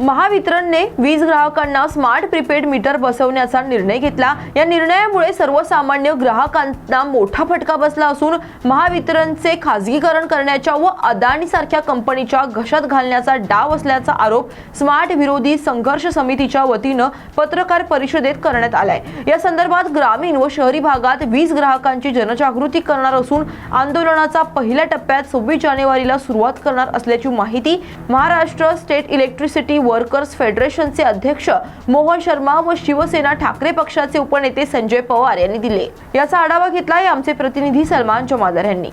महावितरणने वीज ग्राहकांना स्मार्ट प्रीपेड मीटर बसवण्याचा निर्णय घेतला. या निर्णयामुळे सर्वसामान्य ग्राहकांना मोठा फटका बसला असून महावितरणचे खाजगीकरण करण्याच्या व अदानी सारख्या कंपनीच्या घशात घालण्याचा डाव असल्याचा आरोप स्मार्ट विरोधी संघर्ष समितीच्या वतीनं पत्रकार परिषदेत करण्यात आलाय. या संदर्भात ग्रामीण व शहरी भागात वीज ग्राहकांची जनजागृती करणार असून आंदोलनाचा पहिल्या टप्प्यात सव्वीस जानेवारीला सुरुवात करणार असल्याची माहिती महाराष्ट्र स्टेट इलेक्ट्रिसिटी वर्कर्स फेडरेशनचे अध्यक्ष मोहन शर्मा व शिवसेना ठाकरे पक्षाचे उपनेते संजय पवार यांनी दिले. याचा आढावा घेतलाय आमचे प्रतिनिधी सलमान जमादार यांनी.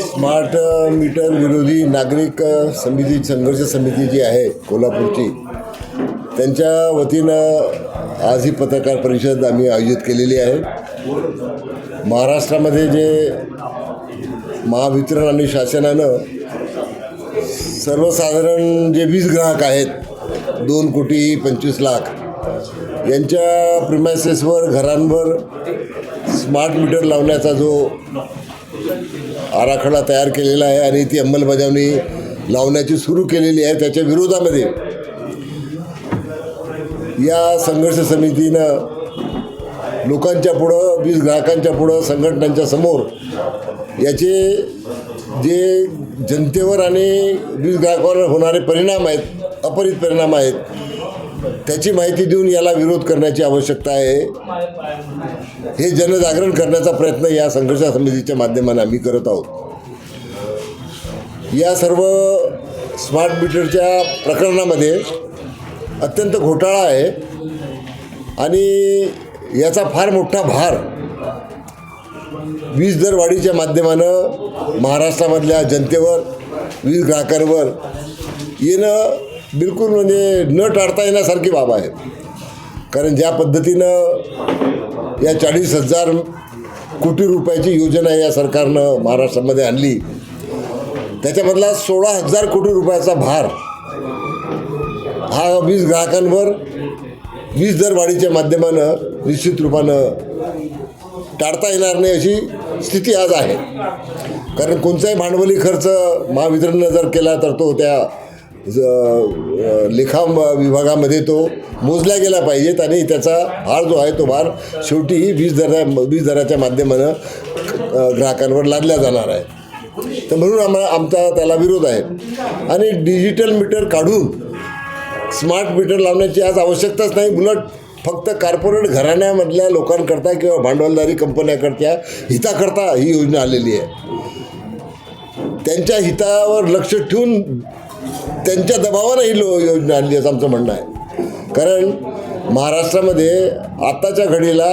स्मार्ट मीटर विरोधी नागरिक समिती संघर्ष समिती जी आहे कोल्हापूरची त्यांच्या वतीनं आज ही पत्रकार परिषद आम्ही आयोजित केलेली आहे. महाराष्ट्रामध्ये जे महावितरण आणि शासनानं सर्वसाधारण जे वीज ग्राहक आहेत दोन कोटी पंचवीस लाख. यांच्या प्रिमायसेसवर घरांवर स्मार्ट मीटर लावण्याचा जो आराखडा तयार केलेला आहे आणि ती अंमलबजावणी लावण्याची सुरू केलेली आहे त्याच्या विरोधामध्ये. या संघर्ष समितीनं लोकांच्या पुढं वीज ग्राहकांच्या पुढं संघटनांच्या समोर याचे जे जनतेवर आणि वीज ग्राहकावर होणारे परिणाम आहेत अपरित परिणाम आहेत. त्याची माहिती देऊन याला विरोध करण्याची आवश्यकता आहे. हे जनजागरण करण्याचा प्रयत्न या संघर्ष समितीच्या माध्यमाने आम्ही करत आहोत. या सर्व स्मार्ट मीटरच्या प्रकरणामध्ये अत्यंत घोटाळा आहे आणि याचा फार मोठा भार वीज दर वाढीच्या माध्यमानं महाराष्ट्रामधल्या जनतेवर वीज ग्राहकांवर येणं बिलकुल म्हणजे न टाळता येण्यासारखी बाब आहे कारण ज्या पद्धतीनं या चाळीस हजार कोटी रुपयाची योजना या सरकारनं महाराष्ट्रामध्ये आणली त्याच्यामधला सोळा हजार कोटी रुपयाचा भार हा वीज ग्राहकांवर वीज दर वाढीच्या माध्यमानं निश्चित रूपानं टाळता येणार नाही अशी स्थिती आज आहे. कारण कोणताही भांडवली खर्च महावितरणनं जर केला तर तो त्या ज- लेखा विभागामध्ये तो मोजला गेला पाहिजेत आणि त्याचा भार जो आहे तो भार शेवटी वीज दरा वीज दराच्या माध्यमानं ग्राहकांवर लादला जाणार आहे. तर म्हणून आम्हाला आमचा त्याला विरोध आहे. आणि डिजिटल मीटर काढून स्मार्ट मीटर लावण्याची आज आवश्यकताच नाही. उलट फक्त कॉर्पोरेट घराण्यामधल्या लोकांकरता किंवा भांडवलदारी कंपन्याकरता हिताकरता ही योजना आलेली आहे. त्यांच्या हितावर लक्ष ठेवून त्यांच्या दबावानं ही लो योजना आणली असं आमचं म्हणणं आहे. कारण महाराष्ट्रामध्ये आत्ताच्या घडीला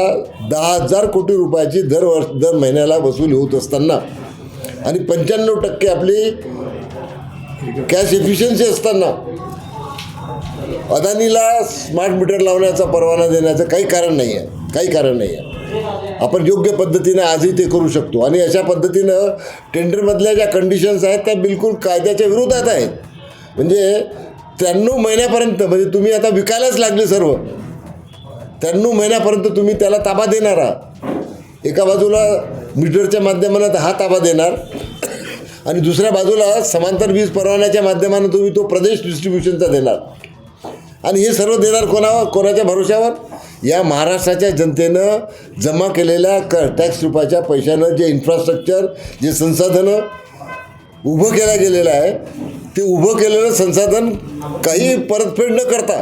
दहा हजार कोटी रुपयाची दर वर्ष दर महिन्याला वसूल होत असताना आणि पंच्याण्णव टक्के आपली कॅश इफिशियन्सी असताना अदानीला स्मार्ट मीटर लावण्याचा परवाना देण्याचं काही कारण नाही आहे काही कारण नाही आहे आपण योग्य पद्धतीनं आजही ते करू शकतो. आणि अशा पद्धतीनं टेंडरमधल्या ज्या कंडिशन्स आहेत त्या बिलकुल कायद्याच्या विरोधात आहेत. म्हणजे त्र्याण्णव महिन्यापर्यंत म्हणजे तुम्ही आता विकायलाच लागले सर्व. त्र्याण्णव महिन्यापर्यंत तुम्ही त्याला ताबा देणार. आहात एका बाजूला मीटरच्या माध्यमानं हा ताबा देणार. आणि दुसऱ्या बाजूला समांतर वीज परवान्याच्या माध्यमानं तुम्ही तो प्रदेश डिस्ट्रीब्युशनचा देणार. आणि हे सर्व देणार कोणावर कोणाच्या भरोश्यावर? या महाराष्ट्राच्या जनतेनं जमा केलेल्या क टॅक्स रुपयाच्या पैशानं जे इन्फ्रास्ट्रक्चर जे संसाधनं उभं केलं गेलेलं आहे. ते उभं केलेलं संसाधन काही परतफेड न करता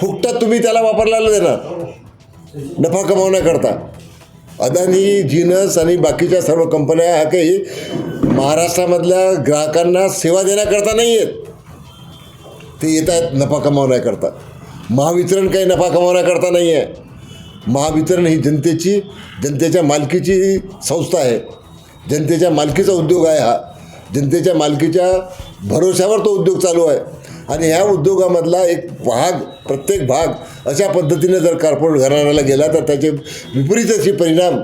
फुकटात तुम्ही त्याला वापरला देणार नफा कमावण्याकरता अदानी जिनस आणि बाकीच्या सर्व कंपन्या ह्या काही महाराष्ट्रामधल्या ग्राहकांना सेवा देण्याकरता नाही आहेत. ते येत आहेत नफा कमावण्याकरता महावितरण काही नफा कमावण्याकरता नाही आहे. महावितरण ही जनतेची जनतेच्या मालकीची संस्था आहे. जनतेच्या मालकीचा उद्योग आहे हा. जनतेच्या मालकीच्या भरोश्यावर तो उद्योग चालू आहे. आणि ह्या उद्योगामधला एक भाग प्रत्येक भाग अशा पद्धतीने जर कॉर्पोरेट घराण्याला गेला तर त्याचे विपरीत असे परिणाम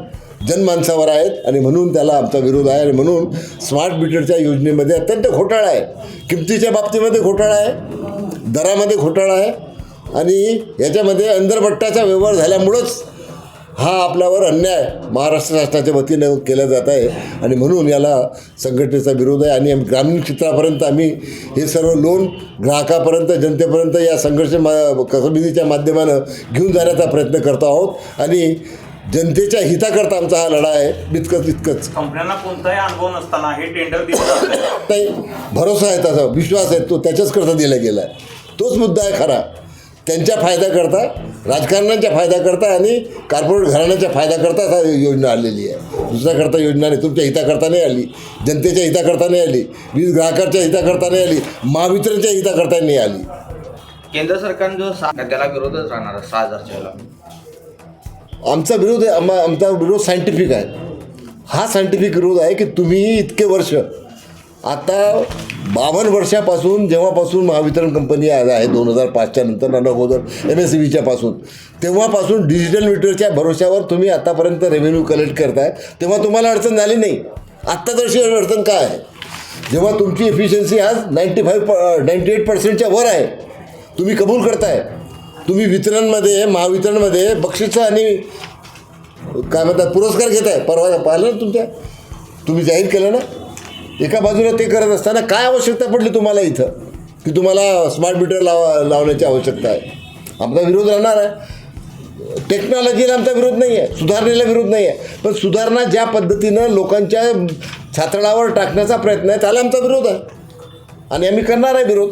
जनमानसावर आहेत. आणि म्हणून त्याला आमचा विरोध आहे. आणि म्हणून स्मार्ट मीटरच्या योजनेमध्ये अत्यंत घोटाळा आहे. किमतीच्या बाबतीमध्ये घोटाळा आहे. दरामध्ये घोटाळा आहे. आणि याच्यामध्ये अंधरभट्टाचा व्यवहार झाल्यामुळंच हा आपल्यावर अन्याय महाराष्ट्र शासनाच्या वतीनं केला जात आहे. आणि म्हणून याला संघटनेचा विरोध आहे आणि आम्ही ग्रामीण क्षेत्रापर्यंत आम्ही हे सर्व लोन ग्राहकापर्यंत जनतेपर्यंत या संघर्ष मा समितीच्या माध्यमानं घेऊन जाण्याचा प्रयत्न करतो आहोत. आणि जनतेच्या हिताकरता आमचा हा लढा आहे. इतकंच इतकंच. कंपन्यांना कोणताही अनुभव नसताना हे टेंडर दिलं नाही भरोसा आहे त्याचा विश्वास आहे तो त्याच्याचकरता दिला गेला आहे तोच मुद्दा आहे खरा. त्यांच्या फायद्याकरता राजकारण्यांच्या फायद्याकरता आणि कॉर्पोरेट घराण्याच्या फायद्याकरता हा योजना आलेली आहे. दुसऱ्याकरता योजना नाही तुमच्या हिताकरता नाही आली जनतेच्या हिताकरता नाही आली वीज ग्राहकाच्या हिताकरता नाही आली महावितरणच्या हिताकरता नाही आली. केंद्र सरकारने जो त्याला विरोधच राहणार सहा हजारच्या आमचा विरोध आहे आमचा विरोध सायंटिफिक आहे. हा सायंटिफिक विरोध आहे की तुम्ही इतके वर्ष आता बावन्न वर्षापासून जेव्हापासून महावितरण कंपनी आज आहे दोन हजार पाचच्या नंतर नाना अगोदर एम एस सी बीच्या पासून तेव्हापासून डिजिटल मीटरच्या भरोश्यावर तुम्ही आतापर्यंत रेव्हेन्यू कलेक्ट करताय. तेव्हा तुम्हाला अडचण झाली नाही. आत्ता तशी अडचण काय आहे? जेव्हा तुमची एफिशियन्सी आज नाईंटी फाईव्ह नाईंटी एट पर्सेंटच्या वर आहे. तुम्ही कबूल करताय. तुम्ही वितरणमध्ये महावितरणमध्ये बक्षिसं आणि काय म्हणतात पुरस्कार घेत आहे परवा पाहिलं ना तुमच्या? तुम्ही जाहीर केलं ना? एका बाजूला ते करत असताना काय आवश्यकता पडली तुम्हाला इथं? की तुम्हाला स्मार्ट मीटर लावा लावण्याची आवश्यकता आहे. आमचा विरोध राहणार आहे. टेक्नॉलॉजीला आमचा विरोध नाही आहे सुधारणेला विरोध नाही आहे पण सुधारणा ज्या पद्धतीनं लोकांच्या छातडावर टाकण्याचा प्रयत्न आहे त्याला आमचा विरोध आहे. आणि आम्ही करणार आहे विरोध.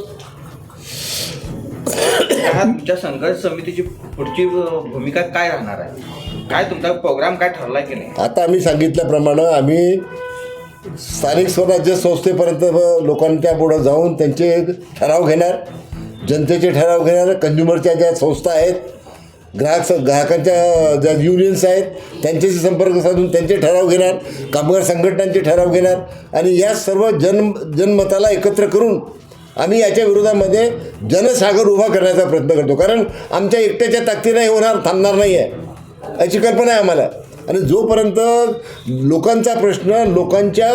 तुमच्या संघर्ष समितीची पुढची भूमिका काय राहणार आहे? काय तुमचा प्रोग्राम काय ठरलाय की नाही? आता आम्ही सांगितल्याप्रमाणे आम्ही स्थानिक स्वराज्य संस्थेपर्यंत लोकांच्या पुढं जाऊन त्यांचे ठराव घेणार. जनतेचे ठराव घेणार. कंझ्युमरच्या ज्या संस्था आहेत ग्राहक स ग्राहकांच्या ज्या युनियन्स आहेत त्यांच्याशी संपर्क साधून त्यांचे ठराव घेणार. कामगार संघटनांचे ठराव घेणार. आणि या सर्व जन जनमताला एकत्र करून आम्ही याच्या विरोधामध्ये जनसागर उभा करण्याचा प्रयत्न करतो. कारण आमच्या एकट्याच्या ताकदीनं हे होणार थांबणार नाही आहे याची कल्पना आहे आम्हाला. आणि जोपर्यंत लोकांचा प्रश्न लोकांच्या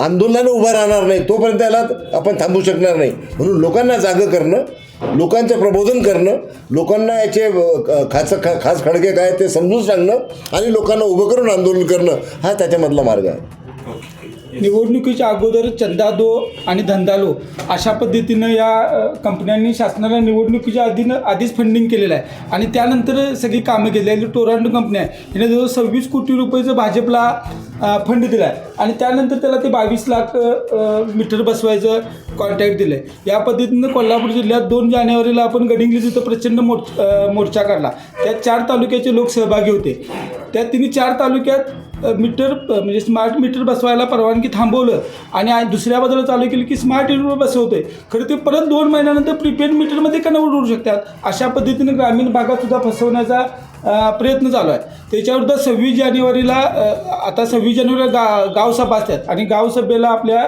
आंदोलनानं उभा राहणार नाही तोपर्यंत याला आपण थांबू शकणार नाही. म्हणून लोकांना जागं करणं लोकांचं प्रबोधन करणं लोकांना याचे खास खा खास खडके काय ते समजून सांगणं आणि लोकांना उभं करून आंदोलन करणं हा त्याच्यामधला मार्ग आहे. निवडणुकीच्या अगोदर चंदादो आणि धंदालो अशा पद्धतीनं या कंपन्यांनी शासनाला निवडणुकीच्या आधीनं आधीच फंडिंग केलेलं आहे. आणि त्यानंतर सगळी कामं केली आहे टोरांडो कंपनी आहे. हिने जवळ सव्वीस कोटी रुपयेचं भाजपला फंड दिला आहे. आणि त्यानंतर त्याला ते बावीस लाख मीटर बसवायचं कॉन्ट्रॅक्ट दिलं आहे या पद्धतीनं कोल्हापूर जिल्ह्यात दोन जानेवारीला आपण गडिंग्लज इथं प्रचंड मोर्च मोर्चा काढला. त्यात चार तालुक्याचे लोक सहभागी होते. त्यात तिने चार तालुक्यात मीटर म्हणजे स्मार्ट मीटर बसवायला परवानगी थांबवलं. आणि दुसऱ्या बाजूला चालू केली की स्मार्ट मीटर बसवते खरं ते परत दोन महिन्यानंतर प्रीपेड मीटरमध्ये कन्वर्ट होऊ शकतात. अशा पद्धतीने ग्रामीण भागात सुद्धा फसवण्याचा प्रयत्न चालू आहे त्याच्याविरुद्ध सव्वीस जानेवारीला आता सव्वीस जानेवारीला गा गावसभा असतात. आणि गावसभेला आपल्या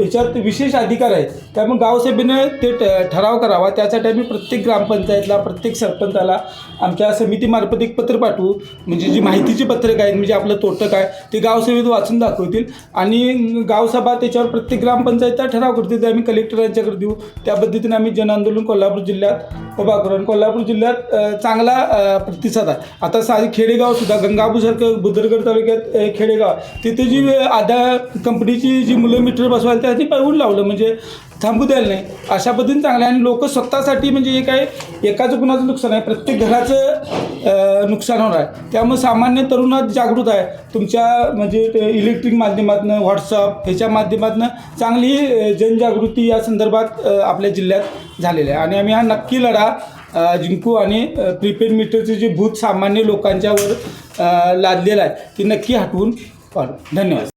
याच्यात विशेष अधिकार आहेत. त्यामुळे गावसभेनं ते ठराव करावा. त्यासाठी आम्ही प्रत्येक ग्रामपंचायतला प्रत्येक सरपंचाला आमच्या समितीमार्फत एक पत्र पाठवू. म्हणजे जी माहितीची पत्रक आहेत म्हणजे आपलं तोटं काय ते गावसभेत वाचून दाखवतील. आणि गावसभा त्याच्यावर प्रत्येक ग्रामपंचायतचा ठराव करतील ते आम्ही कलेक्टरांच्याकडे देऊ. त्या पद्धतीने आम्ही जनआंदोलन कोल्हापूर जिल्ह्यात उभा करून कोल्हापूर जिल्ह्यात चांगला प्रतिसाद आहे. आता साधी खेडेगाव सुद्धा गंगापूरसारखं बुद्धरगड तालुक्यात खेडेगाव तिथे जी आधा कंपनीची जी मुलं मीटर बसवायला त्याची पळवून लावलं. म्हणजे थांबू द्यायला नाही. अशा पद्धतीने चांगलं आहे. आणि लोक स्वतःसाठी म्हणजे हे काय एकाचं कुणाचं नुकसान आहे? प्रत्येक घराचं नुकसान होणार आहे. त्यामुळे सामान्य तरुणात जागृत आहे. तुमच्या म्हणजे इलेक्ट्रिक माध्यमातून व्हॉट्सअप ह्याच्या माध्यमातून चांगली जनजागृती या संदर्भात आपल्या जिल्ह्यात झालेली आहे. आणि आम्ही हा नक्की लढा जिंकू आणि प्रीपेड मीटरचे जे भूत सामान्य लोकांच्यावर लादलेलं आहे ते नक्की हटवून पाडू. धन्यवाद.